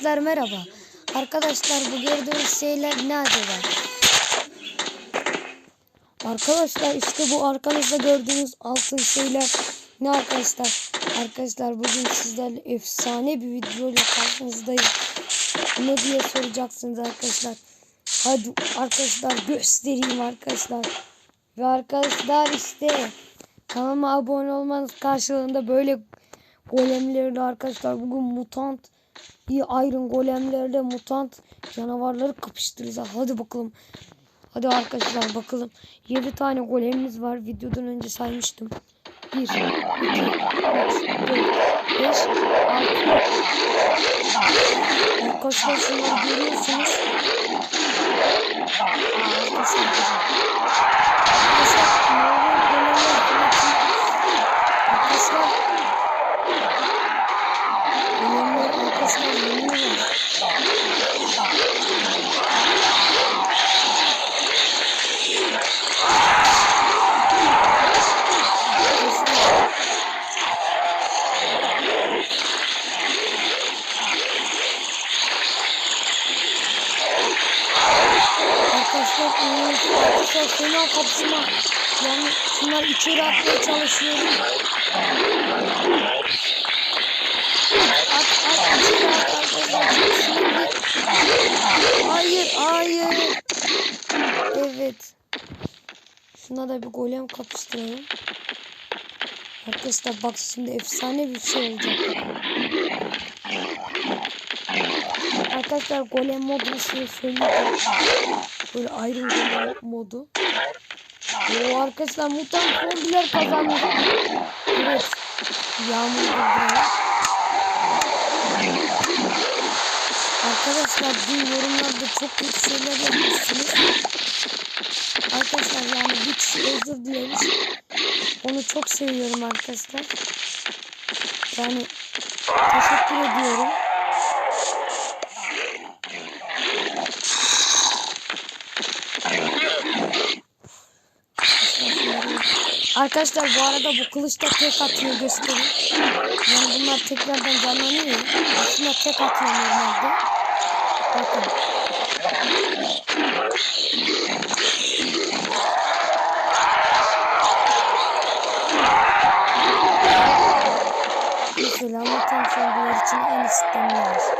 Arkadaşlar merhaba. Arkadaşlar bu gördüğünüz şeyler ne acaba? Arkadaşlar işte bu arkanızda gördüğünüz altın şeyler ne arkadaşlar? Arkadaşlar bugün sizlerle efsane bir videoyla karşınızdayım. Ne diye soracaksınız arkadaşlar. Hadi arkadaşlar göstereyim arkadaşlar. Ve arkadaşlar işte kanalıma abone olmanız karşılığında böyle golemlerle arkadaşlar bugün mutant iyi iron golemlerle mutant canavarları kapıştıracağız. Hadi bakalım. Hadi arkadaşlar bakalım. 7 tane golemimiz var. Videodan önce saymıştım. 1, 2, 3, 4, 5, 6. Arkadaşlar şunları görüyorsunuz. Arkadaşlar. Arkadaşlar fena kapışma. Yani şunlar içeri atmaya çalışıyor. At at içeri at arkadaşlar. Çok sinirli. Hayır hayır. Evet. Şuna da bir golem kapıştıralım. Arkadaşlar bak şimdi efsane bir şey olacak. Arkadaşlar golem modunu size söyleyeceğim. Böyle ayrı golem modu. Oo arkadaşlar mutant zombiler kazandı. Evet. Yağmur durduruyor. Arkadaşlar dün yorumlarda çok kötü şeyler yazmışsınız. Arkadaşlar yani bir kişi özür dilemiş. Onu çok seviyorum arkadaşlar. Yani teşekkür ediyorum. Arkadaşlar bu arada bu kılıçta tek atıyor göstereyim. Yani bunlar tekrardan canlanıyor. Aslında tek atıyor normalde. Bakın. Mesela mutant zombiler için en isteniyor. Aa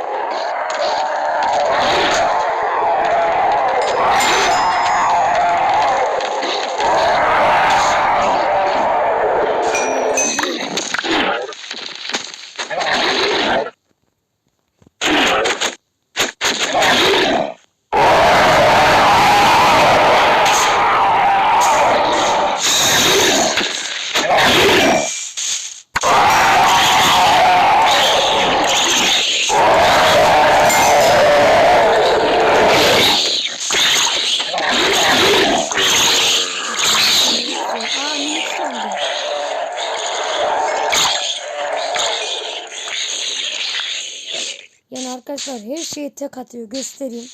Yani arkadaşlar her şeyi tek atıyor göstereyim.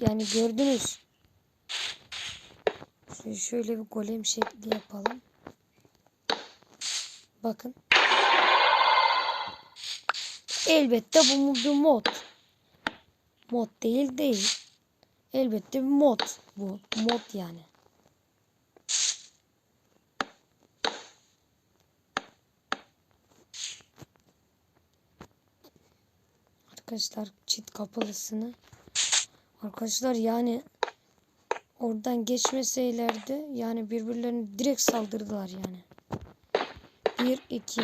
Yani gördünüz. Şöyle, şöyle bir golem şekli yapalım. Bakın. Elbette bu bir mod. Mod değil değil. Elbette bir mod bu. Mod yani. Arkadaşlar çit kapalısını. Arkadaşlar yani oradan geçmeseylerdi yani birbirlerine direkt saldırdılar yani. Bir iki.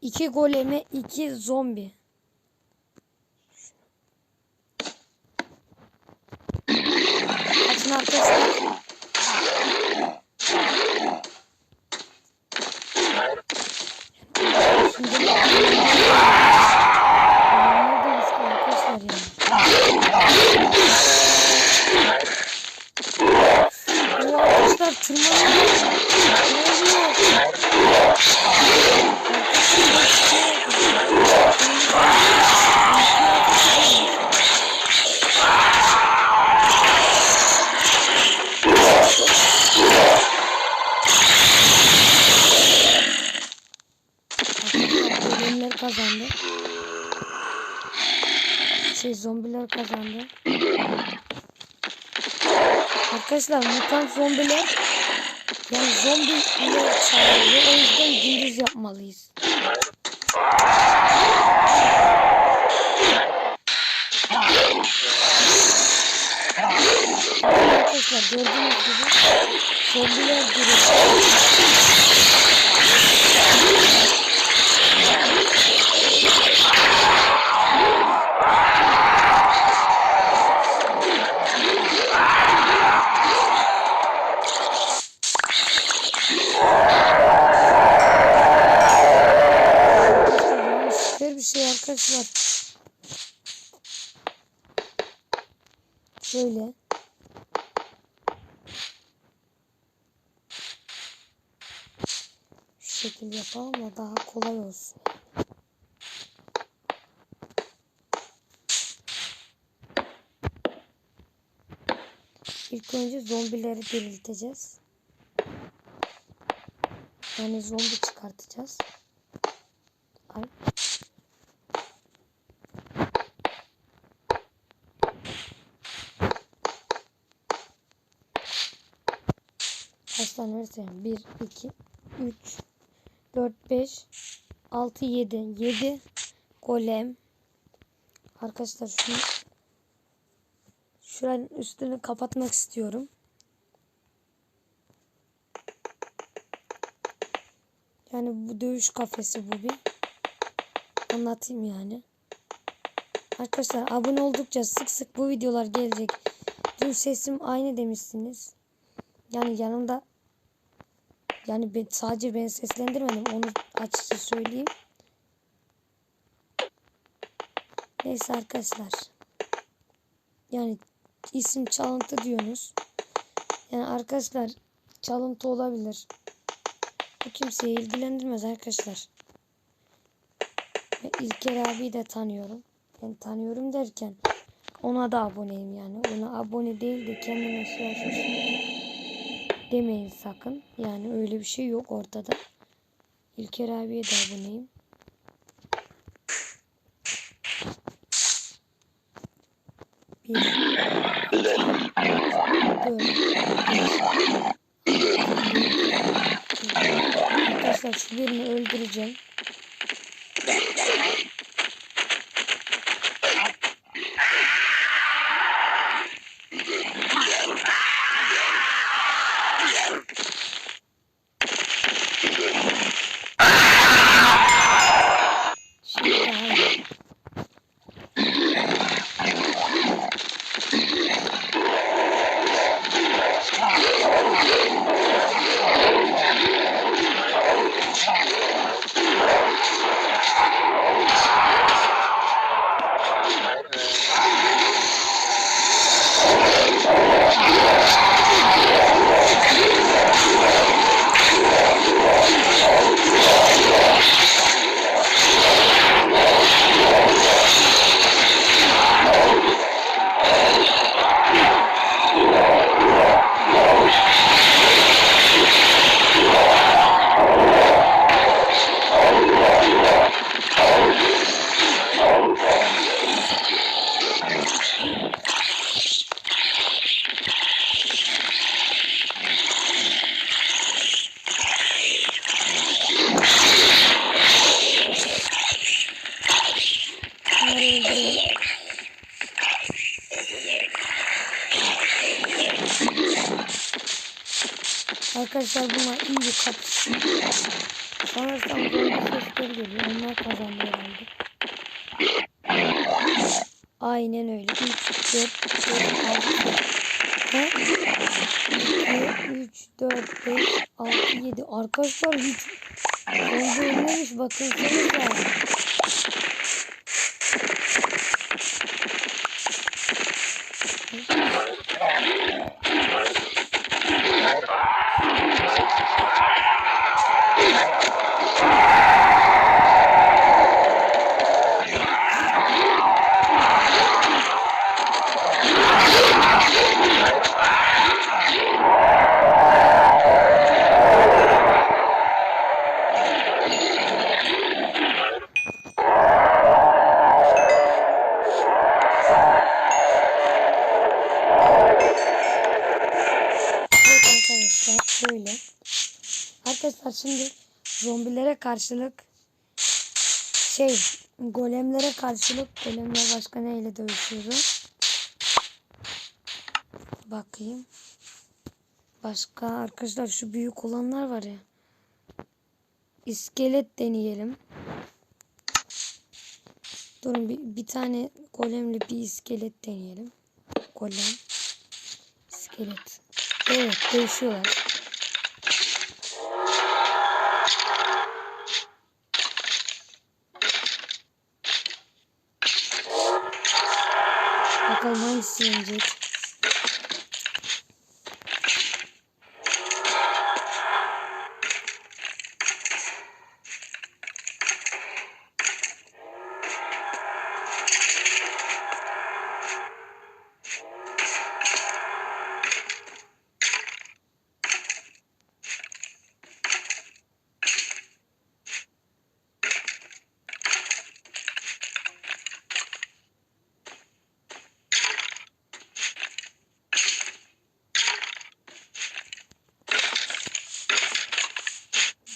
İki goleme iki zombi. Açın arkadaşlar. Şimdi Neredeyiz arkadaşlar yani? Bu arkadaşlar tırmanıyor. Ne oluyor? kazandı. Şey zombiler kazandı. Arkadaşlar mutant zombiler yani zombi ile çağırıyor. O yüzden gündüz yapmalıyız. Arkadaşlar gördüğünüz gibi zombiler giriyor. Arkadaşlar yani süper bir şey arkadaşlar. Şöyle. Şu şekilde yapalım da daha kolay olsun. İlk önce zombileri dirilteceğiz. Yani zombi çıkartacağız. Ay. Kaç tane versem? 1, 2, 3, 4, 5, 6, 7. 7 golem. Arkadaşlar şunu şuranın üstünü kapatmak istiyorum. Yani bu dövüş kafesi bu bir. Anlatayım yani. Arkadaşlar abone oldukça sık sık bu videolar gelecek. Dün sesim aynı demişsiniz. Yani yanımda yani ben, sadece ben seslendirmedim onu açıkça söyleyeyim. Neyse arkadaşlar. Yani isim çalıntı diyorsunuz. Yani arkadaşlar çalıntı olabilir. Bu kimseyi ilgilendirmez arkadaşlar. Ve İlker abi de tanıyorum. Ben tanıyorum derken ona da aboneyim yani. Ona abone değil de kendine şey açmışım demeyin sakın. Yani öyle bir şey yok ortada. İlker abiye de aboneyim. Bir, Arkadaşlar şu birini öldüreceğim. Arkadaşlar bunlar iyi bir kapışma. Sanırsam böyle sesler geliyor. Onlar kazandı herhalde. Aynen öyle. 3, 4, 5, 6. He? 3, 4, 5, 6, 7. Arkadaşlar hiç Önce ölmemiş bakınsanıza. arkadaşlar karşılık şey golemlere karşılık golemler başka neyle dövüşüyordu? Bakayım. Başka arkadaşlar şu büyük olanlar var ya. İskelet deneyelim. Durun bir, bir tane golemli bir iskelet deneyelim. Golem. İskelet. Evet dövüşüyorlar. Bakalım hangisi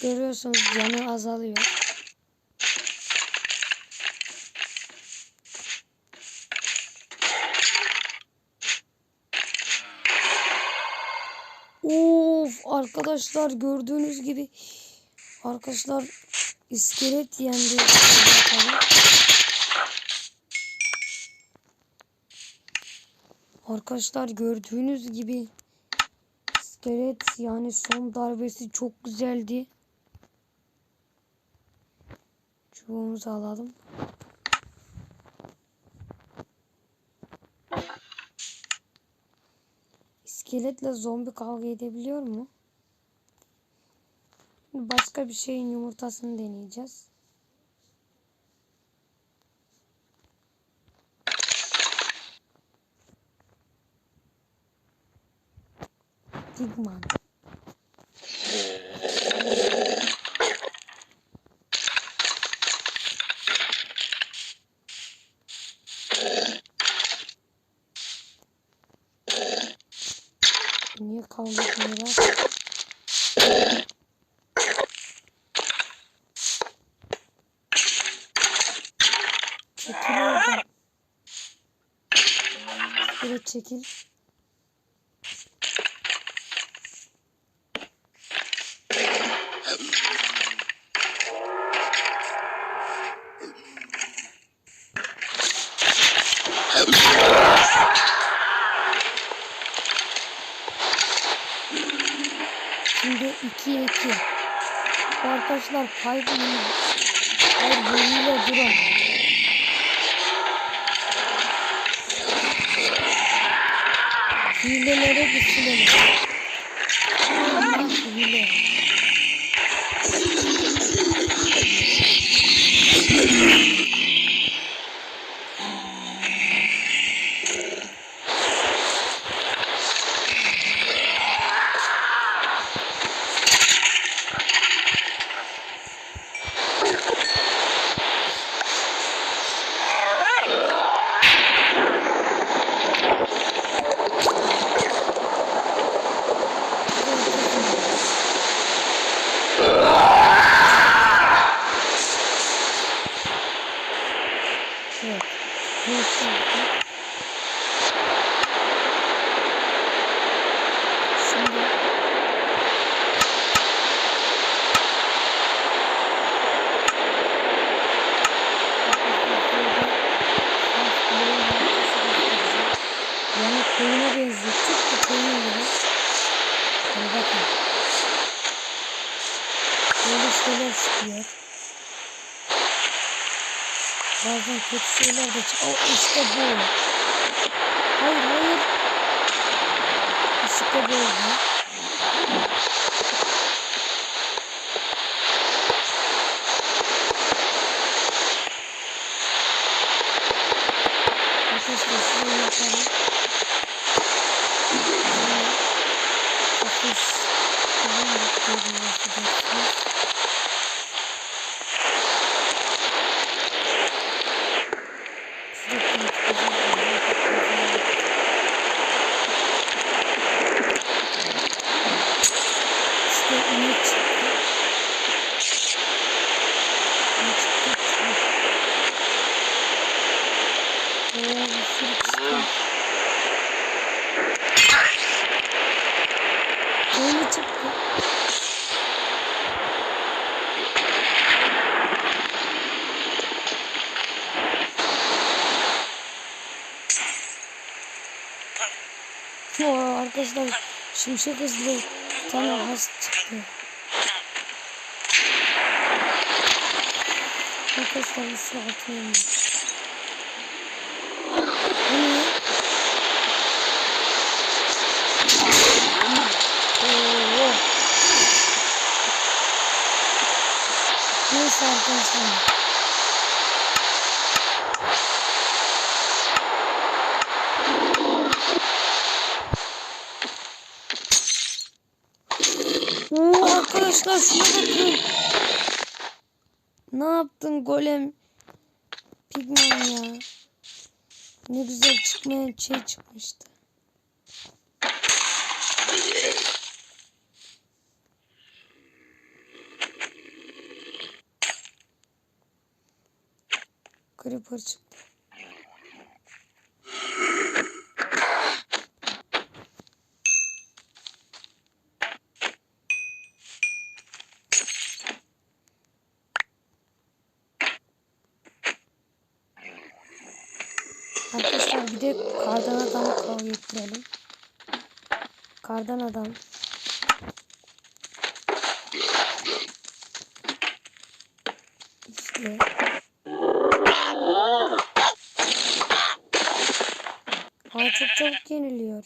Görüyorsunuz canı azalıyor. Of arkadaşlar gördüğünüz gibi arkadaşlar iskelet yendi. Arkadaşlar gördüğünüz gibi iskelet yani son darbesi çok güzeldi. Çubuğumuzu alalım. İskeletle zombi kavga edebiliyor mu? Başka bir şeyin yumurtasını deneyeceğiz. Digman. Kavga ediyorlar? Çekil oradan. Evet çekil. Şimdi 2'ye 2. Arkadaşlar kaybını kaybıyla durun. Hilelere düşünelim. Hile. Evet. Neyse. Şimdi Yani koyuna benziyor. Tıpkı koyun gibi. Hani bakın. Böyle şeyler çıkıyor. Bazen kötü şeyler de çıkıyor. Oh, işte bu. Hayır hayır. İşte bu. Arkadaşlar şimşek hızlı tane has çıktı. Arkadaşlar bu ne? Oo. Neyse arkadaşlar. Oo, arkadaşlar şuna. Ne yaptın golem? Pigman ya. Ne güzel çıkmayan şey çıkmıştı. Creeper çıktı. Arkadaşlar bir de kardan adam kavga ettirelim. Kardan adam. İşte. Aa çok çabuk yeniliyor.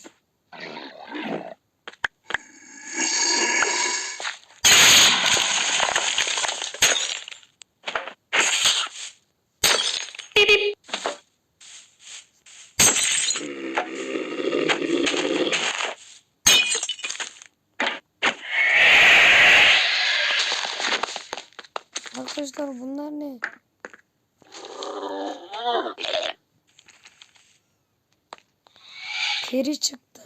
Arkadaşlar bunlar ne? Keri çıktı.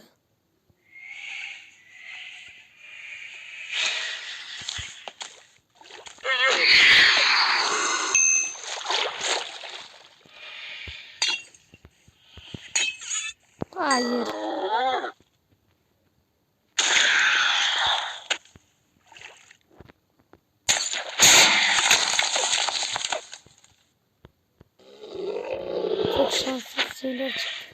Hayır. Çok şanslı şeyler çıktı.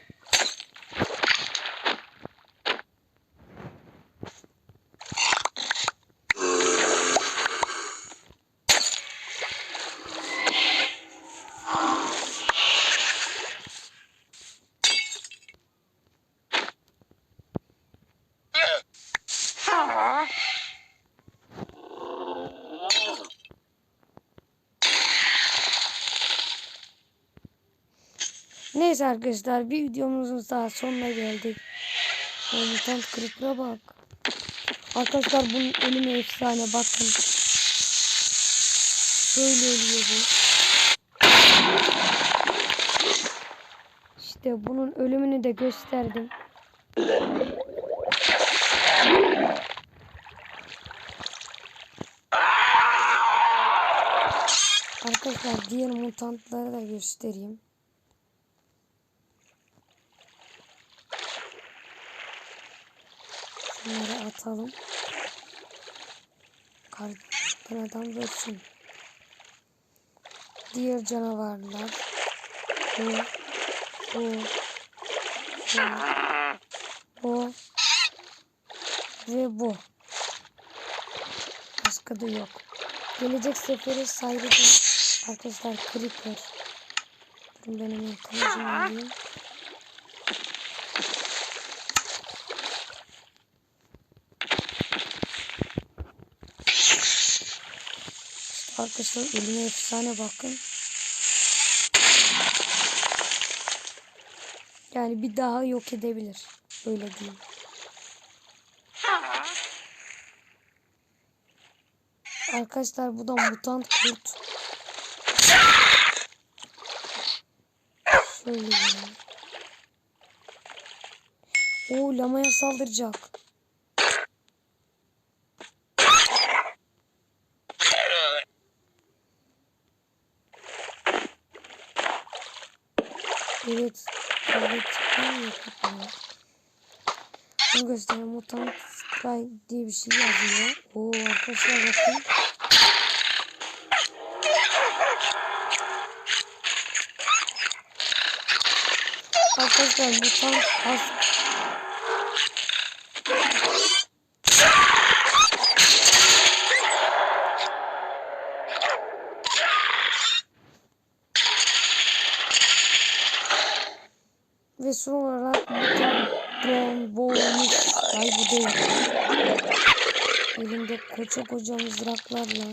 Neyse arkadaşlar bir videomuzun daha sonuna geldik. Mutant creeper'a bak. Arkadaşlar bunun ölümü efsane bakın. Böyle ölüyor bu. İşte bunun ölümünü de gösterdim. Arkadaşlar diğer mutantları da göstereyim. Atalım. Kardan adam ölsün. Diğer canavarlar. Bu. Bu. Bu. Bu. Ve bu. Başka da yok. Gelecek seferi saygıda arkadaşlar Creeper. Durun ben hemen kılıcımı alayım. Arkadaşlar elime efsane bakın. Yani bir daha yok edebilir. Öyle diyeyim. Arkadaşlar bu da mutant kurt. Şöyle. Oo lamaya saldıracak. Evet. Evet. Evet. Bunu göstereyim. Mutant Spy diye bir şey yazıyor. Oo arkadaşlar bakın. Arkadaşlar mutant has Ve son olarak trombonus. Ay bu değil. Elinde koca koca mızraklarla.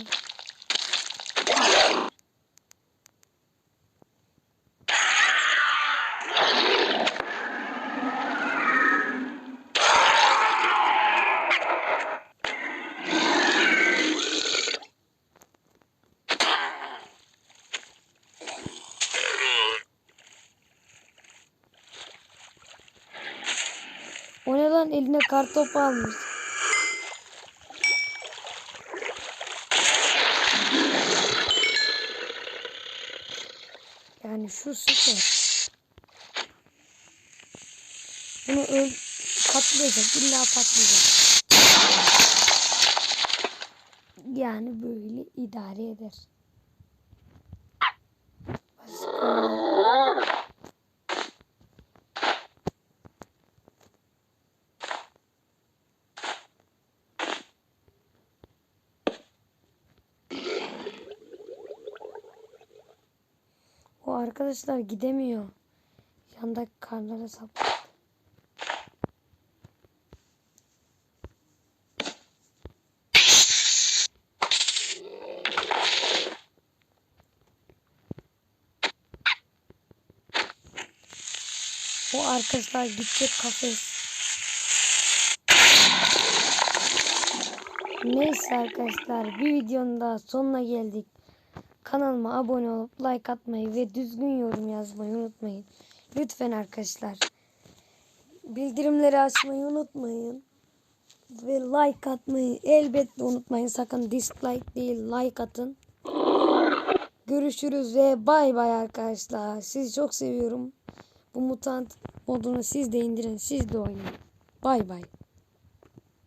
O ne lan kartopu almış. Yani şu süper. Bunu öl patlayacak. illa patlayacak. Yani böyle idare eder. Başka. O arkadaşlar gidemiyor. Yandaki karlara sap. O arkadaşlar gidecek kafes. Neyse arkadaşlar bir videonun daha sonuna geldik. Kanalıma abone olup like atmayı ve düzgün yorum yazmayı unutmayın. Lütfen arkadaşlar. Bildirimleri açmayı unutmayın. Ve like atmayı elbette unutmayın. Sakın dislike değil like atın. Görüşürüz ve bay bay arkadaşlar. Sizi çok seviyorum. Bu mutant modunu siz de indirin. Siz de oynayın. Bay bay.